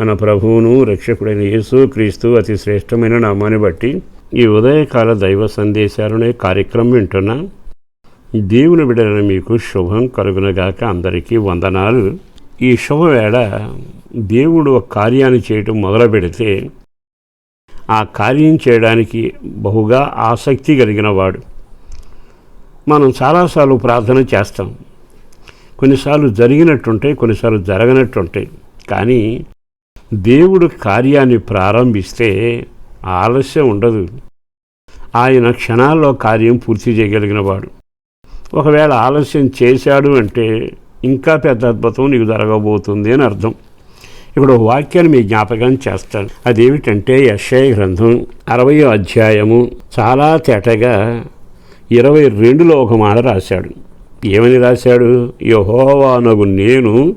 మన ప్రభువును రక్షకుడైన యేసు క్రీస్తు అతి శ్రేష్టమైన నామాన్ని బట్టి ఈ ఉదయకాల దైవ సందేశాలనే కార్యక్రమం వింటున్నా. దేవుని బిడ్డలను మీకు శుభం కలుగునగాక అందరికీ వందనాలు. ఈ శుభవేళ దేవుడు ఒక కార్యాన్ని చేయటం మొదలు పెడితే ఆ కార్యం చేయడానికి బహుగా ఆసక్తి కలిగిన వాడు మనం చాలాసార్లు ప్రార్థన చేస్తాం. కొన్నిసార్లు జరిగినట్టుంటాయి కొన్నిసార్లు జరగనట్టుంటాయి. కానీ దేవుడు కార్యాన్ని ప్రారంభిస్తే ఆలస్యం ఉండదు. ఆయన క్షణాల్లో కార్యం పూర్తి చేయగలిగినవాడు ఒకవేళ ఆలస్యం చేశాడు అంటే ఇంకా పెద్ద అద్భుతం నీకు జరగబోతుంది అని అర్థం. ఇప్పుడు ఒక వాక్యాన్ని మీ జ్ఞాపకం చేస్తాను. అదేమిటంటే యశయ గ్రంథం అరవయో అధ్యాయము చాలా తేటగా ఇరవై రెండులో ఒక మాట రాశాడు. ఏమని రాశాడు? యహోవానగు నేను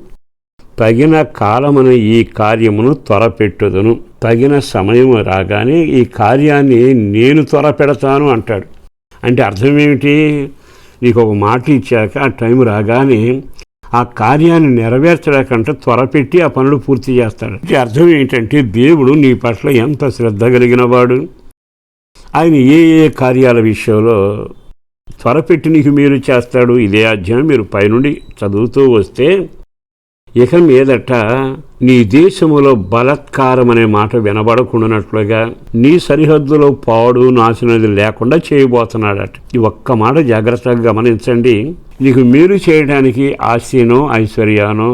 తగిన కాలమున ఈ కార్యమును త్వరపెట్టుదును. తగిన సమయము రాగానే ఈ కార్యాన్ని నేను త్వరపెడతాను అంటాడు. అంటే అర్థం ఏమిటి నీకు ఒక మాట ఇచ్చాక ఆ టైం రాగానే ఆ కార్యాన్ని నెరవేర్చడాకంటే త్వరపెట్టి ఆ పనులు పూర్తి చేస్తాడు. అంటే అర్థం ఏంటంటే దేవుడు నీ పట్ల ఎంత శ్రద్ధ కలిగిన వాడు ఆయన ఏ ఏ కార్యాల విషయంలో త్వరపెట్టి నీకు మీరు చేస్తాడు? ఇదే అధ్యాయం మీరు పైనుండి చదువుతూ వస్తే ఇక మీదట నీ దేశములో బలత్కారం అనే మాట వినబడకుండానట్లుగా నీ సరిహద్దులో పాడు నాశనది లేకుండా చేయబోతున్నాడట. ఈ ఒక్క మాట జాగ్రత్తగా గమనించండి. నీకు మీరు చేయడానికి ఆశీనో ఐశ్వర్యానో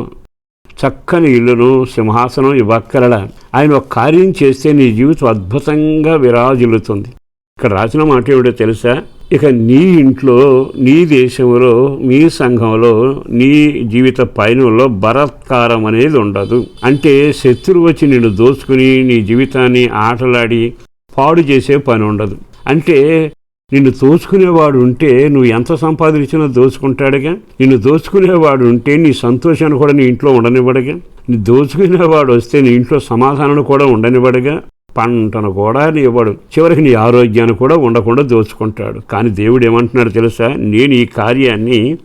చక్కని ఇల్లును సింహాసనం ఇవ్వక్కరల. ఆయన ఒక కార్యం చేస్తే నీ జీవితం అద్భుతంగా విరాజిల్లుతుంది. ఇక్కడ రాసిన మాట ఏమిటో తెలుసా? ఇక నీ ఇంట్లో నీ దేశంలో నీ సంఘంలో నీ జీవిత పయనంలో బలత్కారం అనేది ఉండదు. అంటే శత్రువు వచ్చి నిన్ను దోచుకుని నీ జీవితాన్ని ఆటలాడి పాడు చేసే పని ఉండదు. అంటే నిన్ను దోచుకునేవాడు ఉంటే నువ్వు ఎంత సంపాదించినా దోచుకుంటాడుగా? నిన్ను దోచుకునేవాడు ఉంటే నీ సంతోషాన్ని కూడా నీ ఇంట్లో ఉండనివ్వడుగా? నీ దోచుకునేవాడు వస్తే నీ ఇంట్లో సమాధానం కూడా ఉండనివ్వడుగా? పంటను కూడా ఇవ్వడు చివరికి నీ ఆరోగ్యాన్ని కూడా ఉండకుండా దోచుకుంటాడు. కానీ దేవుడు ఏమంటున్నాడు తెలుసా? నేను ఈ కార్యాన్ని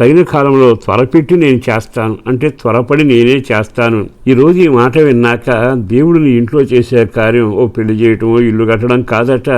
తగిన కాలంలో త్వరపెట్టి నేను చేస్తాను. అంటే త్వరపడి నేనే చేస్తాను. ఈరోజు ఈ మాట విన్నాక దేవుడు నీ ఇంట్లో చేసే కార్యం ఓ పెళ్ళి చేయటం ఇల్లు కట్టడం కాదట.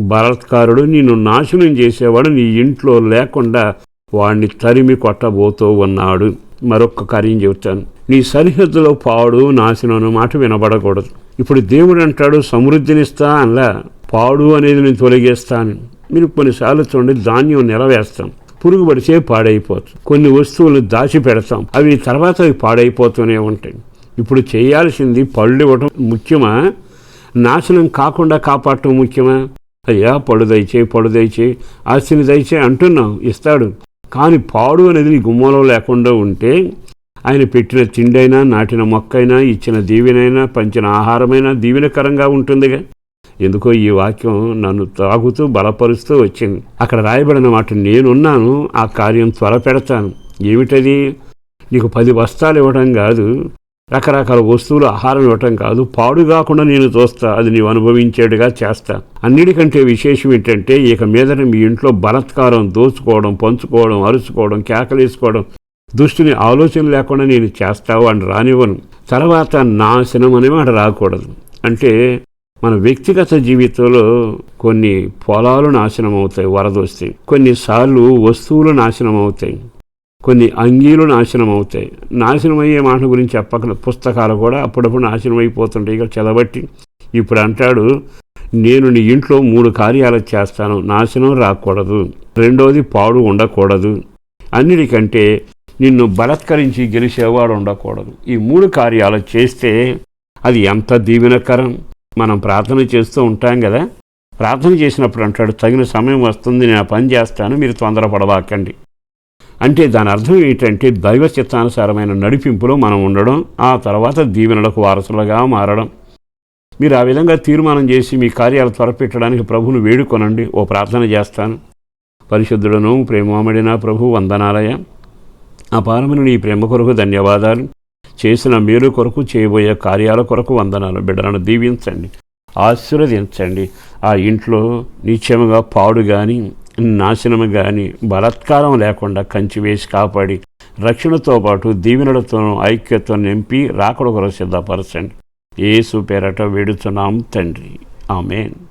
బలత్కారుడు నిన్ను నాశనం చేసేవాడు నీ ఇంట్లో లేకుండా వాడిని తరిమి కొట్టబోతూ ఉన్నాడు. మరొక కార్యం చెబుతాను. నీ సరిహద్దులో పాడు నాశనం మాట వినబడకూడదు. ఇప్పుడు దేవుడు అంటాడు సమృద్ధినిస్తా అనలా పాడు అనేది నేను తొలగేస్తాను. మీరు కొన్నిసార్లు చూడండి ధాన్యం నిలవేస్తాం పురుగు పడితే పాడైపోతుంది కొన్ని వస్తువులు దాచి పెడతాం అవి తర్వాత అవి పాడైపోతూనే ఉంటాయి. ఇప్పుడు చేయాల్సింది పళ్ళు ఇవ్వటం ముఖ్యమా? నాశనం కాకుండా కాపాడటం ముఖ్యమా? అయ్యా పడు దయచే పడు దయచే ఆస్తిని దయచే అంటున్నాం ఇస్తాడు. కానీ పాడు అనేది నీ గుమ్మలో లేకుండా ఉంటే ఆయన పెట్టిన తిండైనా నాటిన మొక్కైనా ఇచ్చిన దీవెనైనా పంచిన ఆహారమైనా దీవెనకరంగా ఉంటుందిగా. ఎందుకో ఈ వాక్యం నన్ను తాగుతూ బలపరుస్తూ వచ్చింది. అక్కడ రాయబడిన మాట నేనున్నాను ఆ కార్యం త్వర పెడతాను ఏమిటది? నీకు పది బస్తాలు ఇవ్వడం కాదు రకరకాల వస్తువులు ఆహారం ఇవ్వటం కాదు పాడు కాకుండా నేను చూస్తా అది నీవు అనుభవించేట్టుగా చేస్తా. అన్నిటికంటే విశేషం ఏంటంటే ఇక మీదట మీ ఇంట్లో బలత్కారం దోచుకోవడం పంచుకోవడం అరుచుకోవడం కేకలేసుకోవడం దుష్టుని ఆలోచన లేకుండా నేను చేస్తావు అని రానివ్వను. తర్వాత నాశనం అనే మాట రాకూడదు. అంటే మన వ్యక్తిగత జీవితంలో కొన్ని పొలాలు నాశనం అవుతాయి వరద వస్తాయి కొన్నిసార్లు వస్తువులు నాశనం అవుతాయి. కొన్ని అంగీలు నాశనం అవుతాయి. నాశనం అయ్యే మాట గురించి చెప్పక పుస్తకాలు కూడా అప్పుడప్పుడు నాశనం అయిపోతుంటాయి ఇక చదవట్టి ఇప్పుడు అంటాడు నేను నీ ఇంట్లో మూడు కార్యాలు చేస్తాను. నాశనం రాకూడదు. రెండోది పాడు ఉండకూడదు. అన్నిటికంటే నిన్ను బలత్కరించి గెలిచేవాడు ఉండకూడదు. ఈ మూడు కార్యాలు చేస్తే అది ఎంత దీవెనకరం. మనం ప్రార్థన చేస్తూ ఉంటాం కదా. ప్రార్థన చేసినప్పుడు అంటాడు తగిన సమయం వస్తుంది నేను ఆ పని చేస్తాను మీరు తొందరపడవాకండి అంటే దాని అర్థం ఏంటంటే దైవ చిత్తానుసారమైన నడిపింపులో మనం ఉండడం ఆ తర్వాత దీవెనలకు వారసులుగా మారడం. మీరు ఆ విధంగా తీర్మానం చేసి మీ కార్యాలు త్వరపెట్టడానికి ప్రభువును వేడుకొనండి. ఓ ప్రార్థన చేస్తాను. పరిశుద్ధుడను ప్రేమమడిన ప్రభు వందనాలయ. అపారమైన నీ ప్రేమ కొరకు ధన్యవాదాలు. చేసిన మేలు కొరకు చేయబోయే కార్యాల కొరకు వందనాలు. బిడ్డలను దీవించండి. ఆశీర్వదించండి. ఆ ఇంట్లో నిత్యముగా పాడు కానీ నాశనము కానీ బలత్కారం లేకుండా కంచి వేసి కాపాడి రక్షణతో పాటు దీవెనలతోనూ ఐక్యతను నింపి రాకడ కొరకు సిద్ధపరచండి. ఏసు పేరట వేడుతున్నాం తండ్రి. ఆమెన్.